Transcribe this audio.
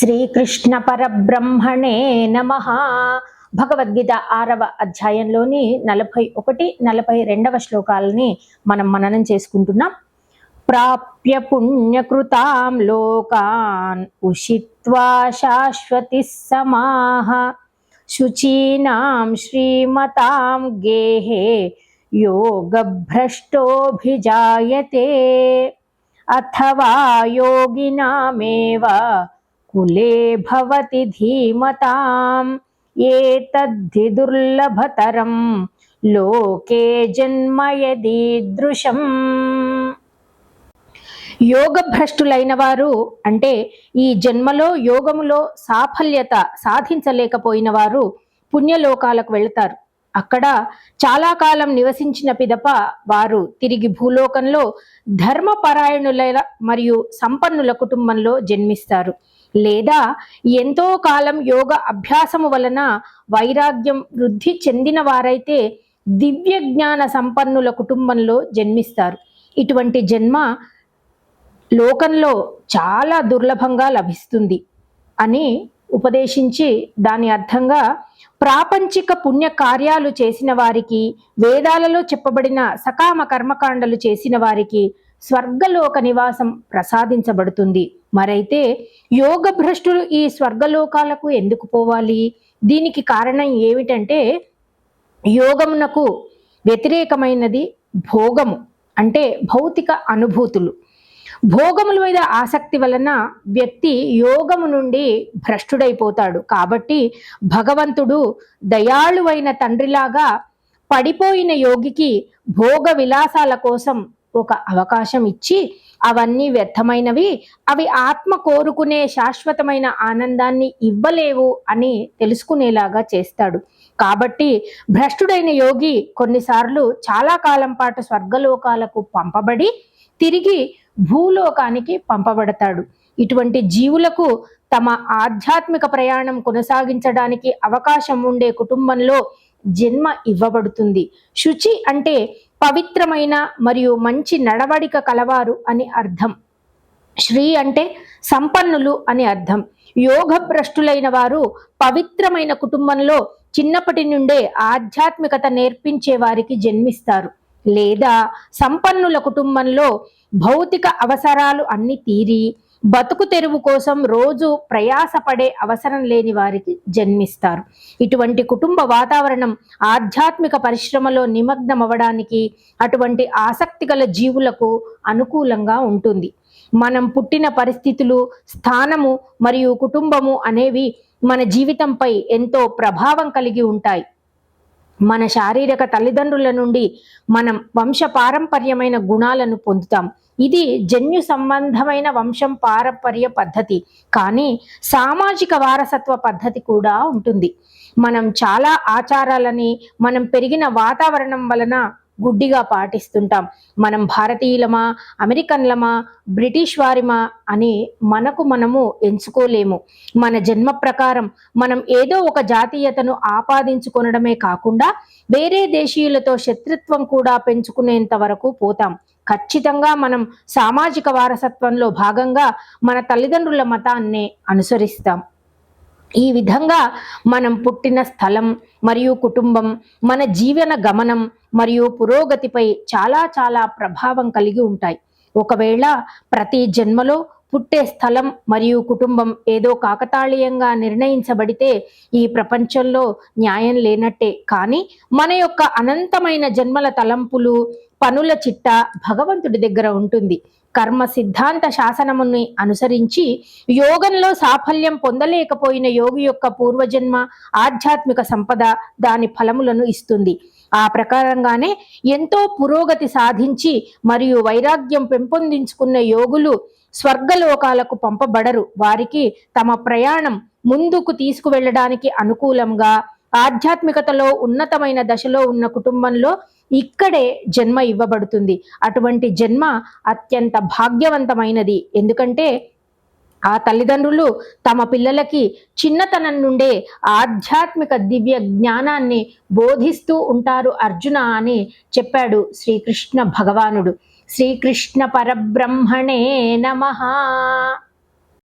శ్రీకృష్ణ పరబ్రహ్మణే నమ. భగవద్గీత ఆరవ అధ్యాయంలోని నలభై ఒకటి నలభై రెండవ శ్లోకాలని మనం మననం చేసుకుంటున్నాం. ప్రాప్య పుణ్యకృతాం లోకాన్ ఉషిత్వా శాశ్వతి సమాహ శుచీనాం శ్రీమతాం గేహే యోగభ్రష్టోభిజాయతే. అథవా యోగినామేవ కులే భవతి ధీమతాం ఏతద్ధి దుర్లభతరం లోకే జన్మ యదీదృశం యోగ భ్రష్టులైన వారు అంటే ఈ జన్మలో యోగములో సాఫల్యత సాధించలేకపోయిన వారు పుణ్యలోకాలకు వెళతారు. అక్కడ చాలా కాలం నివసించిన పిదప వారు తిరిగి భూలోకంలో ధర్మపరాయణుల మరియు సంపన్నుల కుటుంబంలో జన్మిస్తారు. లేదా ఎంతో కాలం యోగ అభ్యాసము వలన వైరాగ్యం వృద్ధి చెందిన వారైతే దివ్య జ్ఞాన సంపన్నుల కుటుంబంలో జన్మిస్తారు. ఇటువంటి జన్మ లోకంలో చాలా దుర్లభంగా లభిస్తుంది అని ఉపదేశించి దాని అర్థంగా ప్రాపంచిక పుణ్య కార్యాలు చేసిన వారికి వేదాలలో చెప్పబడిన సకామ కర్మకాండలు చేసిన వారికి స్వర్గలోక నివాసం ప్రసాదించబడుతుంది. మరైతే యోగ భ్రష్టులు ఈ స్వర్గలోకాలకు ఎందుకు పోవాలి? దీనికి కారణం ఏమిటంటే యోగమునకు వ్యతిరేకమైనది భోగము అంటే భౌతిక అనుభూతులు. భోగముల మీద ఆసక్తి వలన వ్యక్తి యోగము నుండి భ్రష్టుడైపోతాడు. కాబట్టి భగవంతుడు దయాళువైన తండ్రిలాగా పడిపోయిన యోగికి భోగ విలాసాల కోసం ఒక అవకాశం ఇచ్చి అవన్నీ వ్యర్థమైనవి అవి ఆత్మ కోరుకునే శాశ్వతమైన ఆనందాన్ని ఇవ్వలేవు అని తెలుసుకునేలాగా చేస్తాడు. కాబట్టి భ్రష్టుడైన యోగి కొన్నిసార్లు చాలా కాలం పాటు స్వర్గలోకాలకు పంపబడి తిరిగి భూలోకానికి పంపబడతాడు. ఇటువంటి జీవులకు తమ ఆధ్యాత్మిక ప్రయాణం కొనసాగించడానికి అవకాశం ఉండే కుటుంబంలో జన్మ ఇవ్వబడుతుంది. శుచి అంటే పవిత్రమైన మరియు మంచి నడవడిక కలవారు అని అర్థం. శ్రీ అంటే సంపన్నులు అని అర్థం. యోగ భ్రష్టులైన వారు పవిత్రమైన కుటుంబంలో చిన్నప్పటి నుండే ఆధ్యాత్మికత నేర్పించే వారికి జన్మిస్తారు. లేదా సంపన్నుల కుటుంబంలో భౌతిక అవసరాలు అన్ని తీరి బతుకు తెరువు కోసం రోజు ప్రయాసపడే అవసరం లేని వారికి జన్మిస్తారు. ఇటువంటి కుటుంబ వాతావరణం ఆధ్యాత్మిక పరిశ్రమలో నిమగ్నమవడానికి అటువంటి ఆసక్తి గల జీవులకు అనుకూలంగా ఉంటుంది. మనం పుట్టిన పరిస్థితులు స్థానము మరియు కుటుంబము అనేవి మన జీవితంపై ఎంతో ప్రభావం కలిగి ఉంటాయి. మన శారీరక తల్లిదండ్రుల నుండి మనం వంశ పారంపర్యమైన గుణాలను పొందుతాం. ఇది జన్యు సంబంధమైన వంశం పారంపర్య పద్ధతి. కానీ సామాజిక వారసత్వ పద్ధతి కూడా ఉంటుంది. మనం చాలా ఆచారాలని మనం పెరిగిన వాతావరణం వలన గుడ్డిగా పాటిస్తుంటాం. మనం భారతీయులమా అమెరికన్లమా బ్రిటిష్ వారిమా అని మనకు మనము ఎంచుకోలేము. మన జన్మ ప్రకారం మనం ఏదో ఒక జాతీయతను ఆపాదించుకొనడమే కాకుండా వేరే దేశీయులతో శత్రుత్వం కూడా పెంచుకునేంత వరకు పోతాం. ఖచ్చితంగా మనం సామాజిక వారసత్వంలో భాగంగా మన తల్లిదండ్రుల మతాన్నే అనుసరిస్తాం. ఈ విధంగా మనం పుట్టిన స్థలం మరియు కుటుంబం మన జీవన గమనం మరియు పురోగతిపై చాలా చాలా ప్రభావం కలిగి ఉంటాయి. ఒకవేళ ప్రతి జన్మలో పుట్టే స్థలం మరియు కుటుంబం ఏదో కాకతాళీయంగా నిర్ణయించబడితే ఈ ప్రపంచంలో న్యాయం లేనట్టే. కానీ మన యొక్క అనంతమైన జన్మల తలంపులు పనుల చిట్ట భగవంతుడి దగ్గర ఉంటుంది. కర్మ సిద్ధాంత శాసనముని అనుసరించి యోగంలో సాఫల్యం పొందలేకపోయిన యోగి యొక్క పూర్వజన్మ ఆధ్యాత్మిక సంపద దాని ఫలములను ఇస్తుంది. ఆ ప్రకారంగానే ఎంతో పురోగతి సాధించి మరియు వైరాగ్యం పెంపొందించుకున్న యోగులు స్వర్గలోకాలకు పంపబడరు. వారికి తమ ప్రయాణం ముందుకు తీసుకువెళ్ళడానికి అనుకూలంగా ఆధ్యాత్మికతలో ఉన్నతమైన దశలో ఉన్న కుటుంబంలో ఇక్కడే జన్మ ఇవ్వబడుతుంది. అటువంటి జన్మ అత్యంత భాగ్యవంతమైనది. ఎందుకంటే ఆ తల్లిదండ్రులు తమ పిల్లలకి చిన్నతనం నుండే ఆధ్యాత్మిక దివ్య జ్ఞానాన్ని బోధిస్తూ ఉంటారు అర్జున అని చెప్పాడు శ్రీకృష్ణ భగవానుడు. శ్రీకృష్ణ పరబ్రహ్మణే నమ.